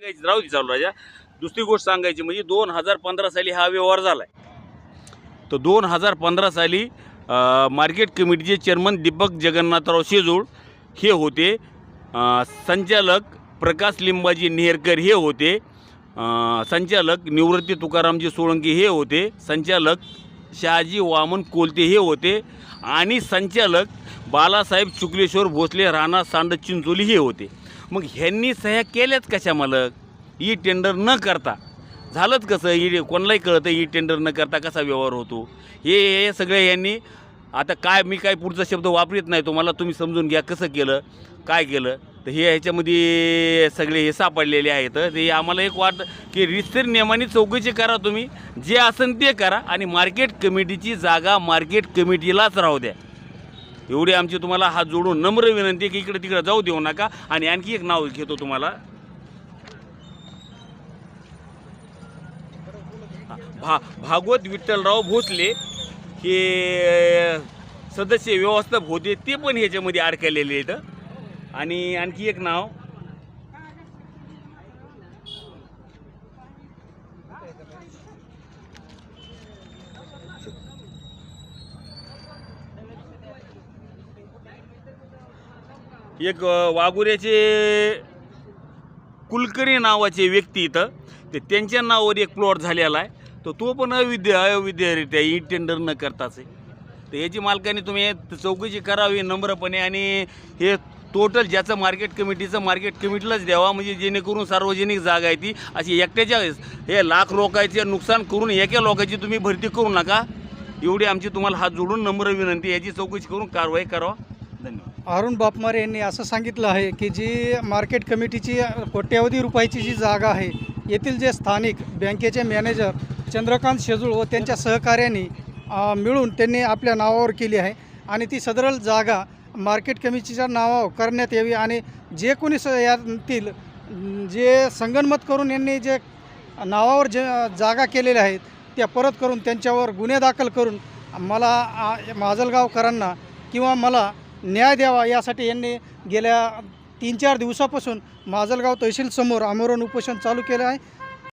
सांगायची राहू दे चालू राजा. दुसरी गोष्ट सांगायची म्हणजे दोन हजार पंधरा साली हा व्यवहार झाला आहे तर दोन हजार पंधरा साली मार्केट कमिटीचे चेअरमन दीपक जगन्नाथराव शेजूळ हे होते. संचालक प्रकाश लिंबाजी नेहरकर हे होते. संचालक निवृत्ती तुकारामजी सोळंकी हे होते. संचालक शहाजी वामन कोलते हे होते. आणि संचालक बालासाहेब शुक्लेश्वर भोसले राणा सांड चिंचोली हे होते. मग ह्यांनी सह्या केल्याच कशा मालक? ई टेंडर न करता. झालंच कसं? ई कोणालाही कळतं ई टेंडर न करता कसा व्यवहार होतो? हे हे सगळे यांनी आता काय मी काय पुढचा शब्द वापरत नाही तुम्हाला तुम्ही समजून घ्या कसं केलं काय केलं. तर हे ह्याच्यामध्ये सगळे हे सापडलेले आहेत. ते आम्हाला एक वाट की रिस्तर नियमाने चौकशी करा तुम्ही. जे असेल ते करा आणि मार्केट कमिटीची जागा मार्केट कमिटीलाच राहू द्या. एवढी आमची तुम्हाला हात जोडून नम्र विनंती की इकडे तिकडे जाऊ देऊ नका. आणि आणखी एक नाव घेतो तुम्हाला. भा भागवत विठ्ठलराव भोसले हे सदस्य व्यवस्थापक होते ते पण ह्याच्यामध्ये अडकलेले आहेत. आणि आणखी एक नाव. एक वाघुऱ्याचे कुलकर्णी नावाचे व्यक्ती इथं. ते त्यांच्या नावावर एक प्लॉट झालेला आहे. तर तो पण अविद्य अविद्यरित्या ई टेंडर न करताच आहे. तर याची मालकाने तुम्ही चौकशी करावी नम्रपणे आणि हे टोटल ज्याचं मार्केट कमिटीचं मार्केट कमिटीलाच द्यावा. म्हणजे जेणेकरून सार्वजनिक जागा आहे ती अशी एकट्याच्या हे लाख लोकांचे नुकसान करून एका लोकांची तुम्ही भरती करू नका. एवढी आमची तुम्हाला हात जोडून नम्र विनंती याची चौकशी करून कारवाई करावा. धन्यवाद. अरुण बापमारे यांनी असं सांगितलं आहे की जी मार्केट कमिटीची कोट्यावधी रुपयाची जी जागा आहे येथील जे स्थानिक बँकेचे मॅनेजर चंद्रकांत शेजूळ व त्यांच्या सहकार्याने मिळून त्यांनी आपल्या नावावर केली आहे आणि ती सदरल जागा मार्केट कमिटीच्या नावावर करण्यात यावी आणि जे कोणी स यातील जे संगनमत करून यांनी जे नावावर जे जागा केलेल्या आहेत त्या परत करून त्यांच्यावर गुन्हे दाखल करून मला माजलगावकरांना किंवा मला न्याय द्यावा यासाठी यांनी गेल्या तीन चार दिवसापासून माजलगाव तहसीलसमोर आमरण उपोषण चालू केलं आहे.